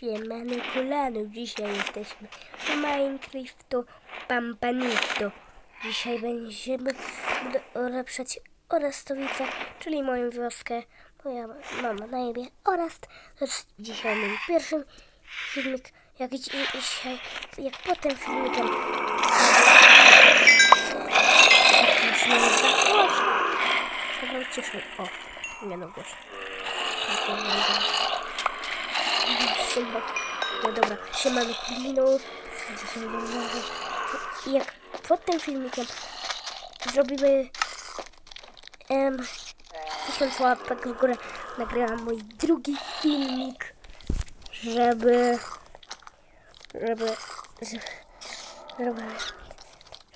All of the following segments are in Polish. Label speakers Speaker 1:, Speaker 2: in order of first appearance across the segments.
Speaker 1: Siemany kolano, dzisiaj jesteśmy w Minecraftu Pampanito. Dzisiaj będziemy ulepszać Orastowicę, czyli moją wioskę. Moja mama na imię jest dzisiaj mój pierwszy filmik, jak dzi- dzisiaj, jak potem filmikiem. Ucieszyć. O, nie no. No dobra, siemano będę... I jak pod tym filmikiem zrobimy em, tysiąc łapek w górę, nagrałam mój drugi filmik, żeby żeby żeby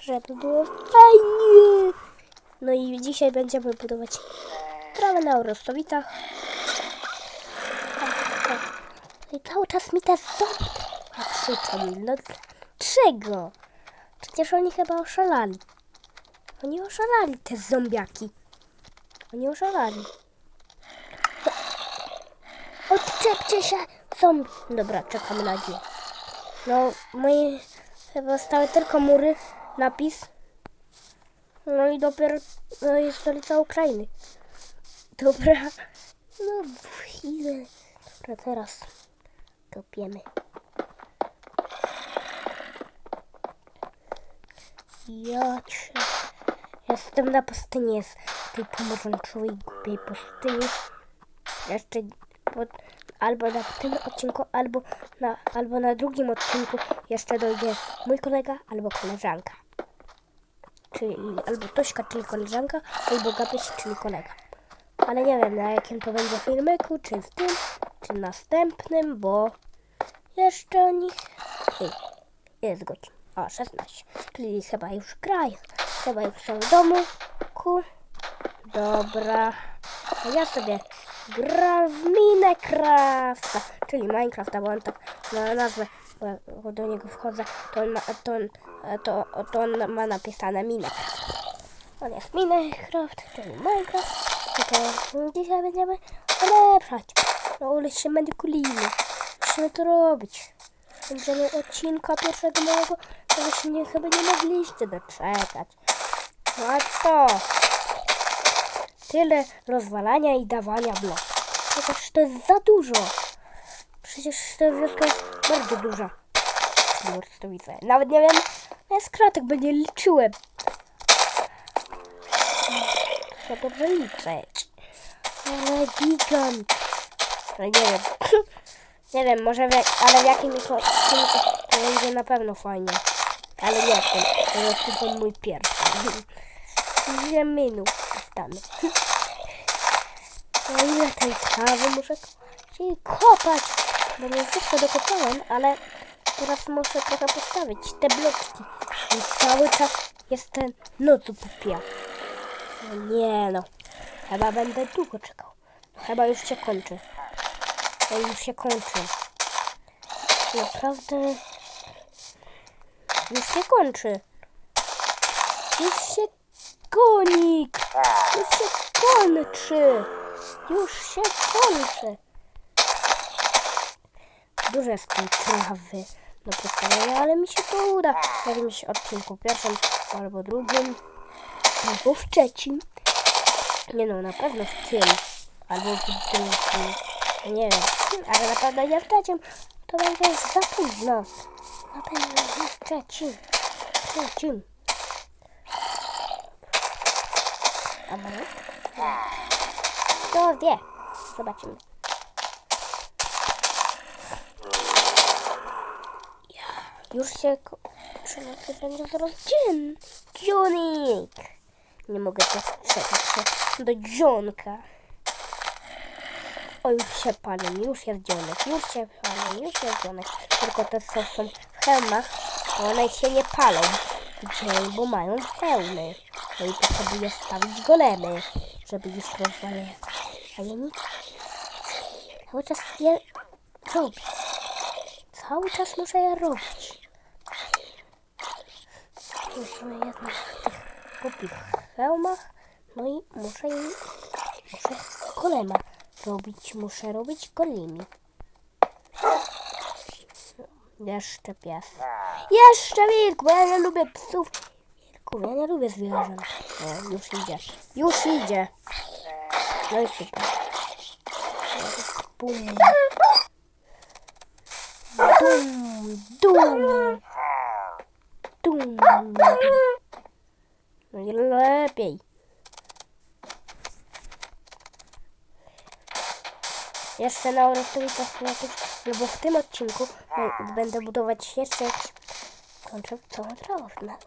Speaker 1: żeby było fajnie. No i dzisiaj będziemy budować trawę na Orostowicach. I cały czas mi te zombie krzyczą. No dlaczego? Przecież oni chyba oszalali. Oni oszalali, te zombiaki. Oni oszalali. Odczepcie się, zombie. Dobra, czekamy na dzień. No, moje chyba stały tylko mury, napis. No i dopiero no, jest stolica Ukrainy. Dobra. No, ile. Dobra, teraz kopiemy. Ja. Jestem na pustyni, jest tej pomarańczowej głupiej pustyni. Jeszcze pod, albo na tym odcinku, albo na, albo na drugim odcinku jeszcze dojdzie mój kolega albo koleżanka. Czyli albo Tośka, czyli koleżanka, albo Gabryś, czyli kolega. Ale nie wiem na jakim to będzie filmiku, czy w tym, czy następnym, bo jeszcze o nich... Ej, jest godzin. O, 16. Czyli chyba już grają. Chyba już są w domu. Ku. Dobra. A ja sobie gram w Minecrafta. Czyli Minecrafta, bo on tak na nazwę, bo do niego wchodzę, to on ma, to on, to, to on ma napisane Minecraft. On jest Minecraft, czyli Minecraft. I to dzisiaj będziemy ulepszać. No ulepszymy kuliny. Musimy to robić. Będziemy odcinka pierwszego mojego, to byście nie, chyba nie mogliście doczekać. No a co? Tyle rozwalania i dawania blok. Chociaż to jest za dużo. Przecież ta wioska jest bardzo duża. Morstowice. Nawet nie wiem, ja z kratek bo nie liczyłem. Trzeba dobrze liczyć. Ale gigant. Ale nie wiem. Nie wiem, może w, ale w jakimś to będzie na pewno fajnie. Ale nie w tym. To tylko mój pierwszy. Ile minut dostanę. No ile tej trawy muszę się kopać. Bo nie wszystko dokopałem, ale teraz muszę trochę postawić te bloczki. I cały czas jest ten noc upia. No nie no. Chyba będę długo czekał. Chyba już się kończy. To już się kończy. Naprawdę. Już się kończy. Już się konik. Już się kończy. Już się kończy. Dużo jest trawy do postawienia, ale mi się to uda. W jakimś odcinku pierwszym albo drugim. Albo w trzecim. Nie no, na pewno w tym. Albo w drugim. Nie wiem. Ale na pewno nie. To będzie za późno. Na pewno nie. W trzecim. A może? Kto wie? Zobaczymy. Już się... Przenocy będzie zaraz dzień. Dzionik! Nie mogę doczekać się do dzionka. Już się palę, już jest dzionek, już się palę, już jest dzionek. Tylko te co są w hełmach, one się nie palą w dzień, bo mają hełmy. No i potrzebuję stawić golemy, żeby już rozwalać. A ja nic. Cały czas je robię. Cały czas muszę je robić. Muszę jednak w tych głupich hełmach. No i muszę im... Muszę golema robić. Muszę robić golemi. Jeszcze pies. Jeszcze wilk, bo ja nie lubię psów. Wilków, ja nie lubię zwierząt. O, już idzie. Już idzie. No i super. Bum. Dum, dum. Dum. No i lepiej. Jeszcze na orystowicach jakieś, albo w tym odcinku no, będę budować jeszcze jakiś... Kończę całą trawę na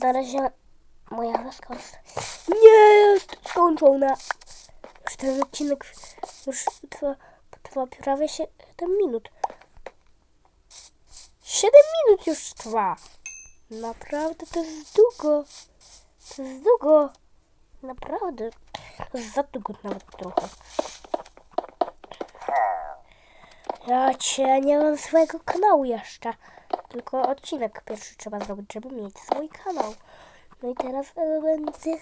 Speaker 1: Na razie moja wioska nie jest skończona. Już ten odcinek już trwa, trwa prawie 7 minut. 7 minut już trwa. Naprawdę to jest długo. To jest długo. Naprawdę. Za długo nawet trochę. Ja cię nie mam swojego kanału jeszcze. Tylko odcinek pierwszy trzeba zrobić, żeby mieć swój kanał. No i teraz e, będzie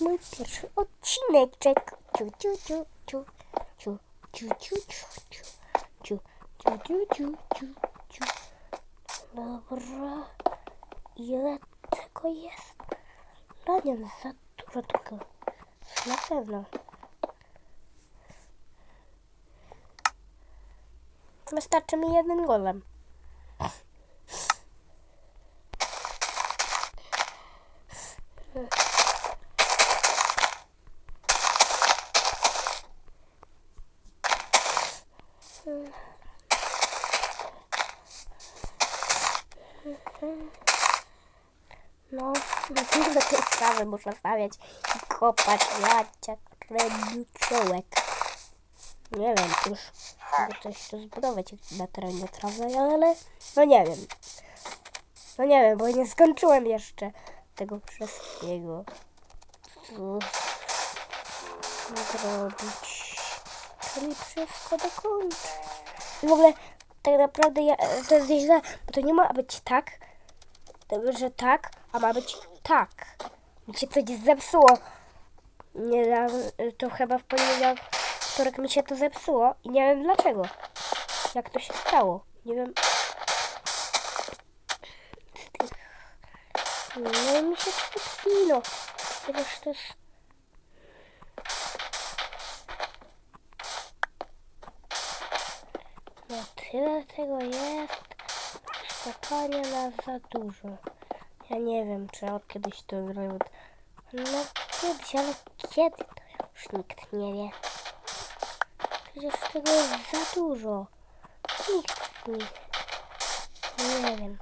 Speaker 1: mój pierwszy odcineczek. Ciu, ciu, ciu, ciu, ciu, ciu, ciu, ciu, ciu, ciu, ciu, ciu, ciu, ciu. Dobra. Ile tego jest? No wiem, za tego. Na pewno. Wystarczy mi jeden golem. No, na tej trawy muszę stawiać i kopać jacek, kręciołek. Nie wiem, już mogę coś tu zbudować na terenie trawy, ale no nie wiem. No nie wiem, bo nie skończyłem jeszcze tego wszystkiego. Co zrobić? Czyli wszystko dokończyć. I w ogóle tak naprawdę ja, to jest źle, bo to nie ma być tak, że tak, a ma być tak. Mi się coś zepsuło. Nie, to chyba w poniedziałek, wtorek mi się to zepsuło i nie wiem dlaczego. Jak to się stało. Nie wiem. No i mi się to zepsuło. Chociaż to jest... No tyle tego jest. Skakania na za dużo. Ja nie wiem, czy od kiedyś to zrobił. No kiedyś, ale kiedy to już nikt nie wie. Przecież tego jest za dużo. Nikt nie. Nie wiem.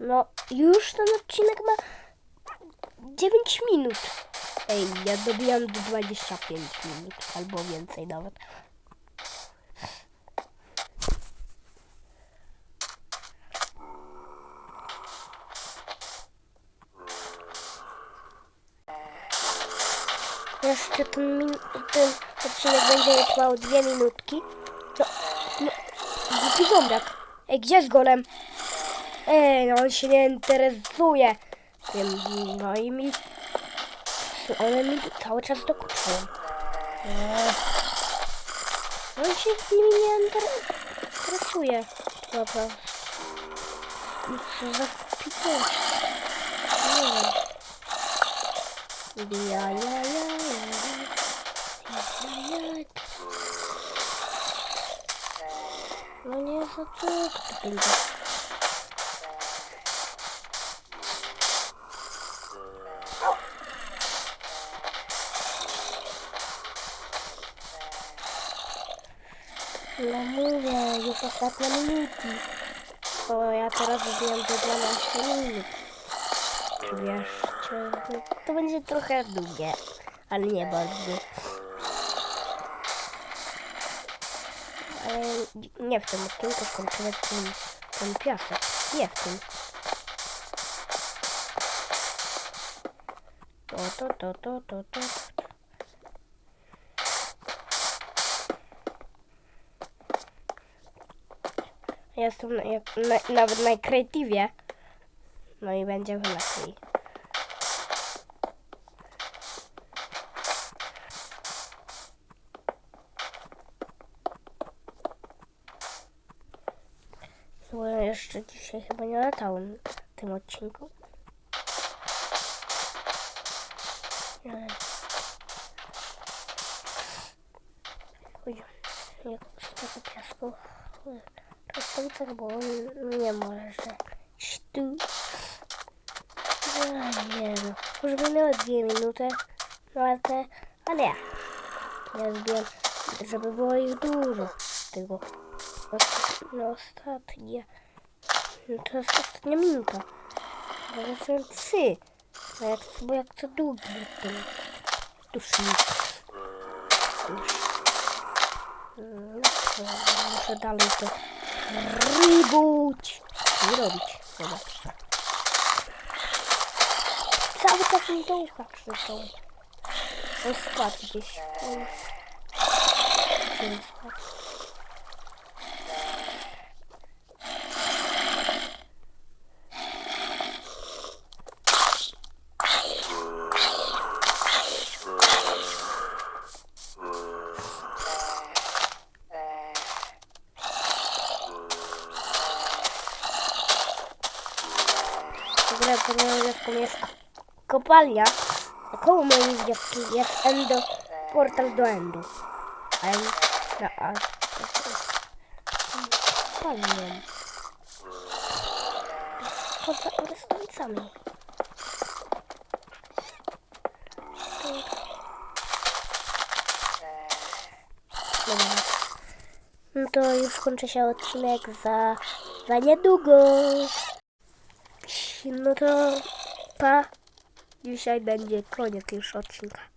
Speaker 1: No, już ten odcinek ma 9 minut. Ej, ja dobijam do 25 minut, albo więcej nawet. Jeszcze ten, min- ten odcinek będzie trwał dwie minutki. No, no, głupi zombiak. Ej, gdzie jest golem? Ej, no on się nie interesuje. Tym, no i mi... One mi cały czas dokuczają. Eee. On się z nimi nie inter- interesuje. Dobra. Co za gość. Nie wiem. Ну не зацок, блин. Намуля, я посад на минуты. Ой, я пора забьем до 12 минут. Wiesz, to, to będzie trochę długie, ale nie bardzo. Ale nie w tym odcinku, konkretnie ten, ten piasek. Nie w tym. To, to, to, to, to, to. Ja Jestem na, na, nawet na kreatywie. No i będzie lepiej. Bo no jeszcze dzisiaj chyba nie latałem w tym odcinku. Ale... Oj, jak z piasku. To jest tak, bo nie może, że... Sztuk. No, nie no. Już minęły dwie minuty. No ale te... Nie. Ja zrobiłem, żeby było ich dużo. Tego. No ostatnie. No to jest ostatnia minuta. Bo to są trzy. No jak, bo jak co długi ten dusznik. No to muszę dalej to reboot i robić. Zobacz. Cały czas mi do ucha krzyczą. On spadł gdzieś. On... Gdzie on kopalnia. A koło mojej wioski jest endo, portal do endu. A ja no, a, kopalnią. Poza. Dobra. No to już kończy się odcinek za, za niedługo. No to pa. Dzisiaj będzie koniec już odcinka.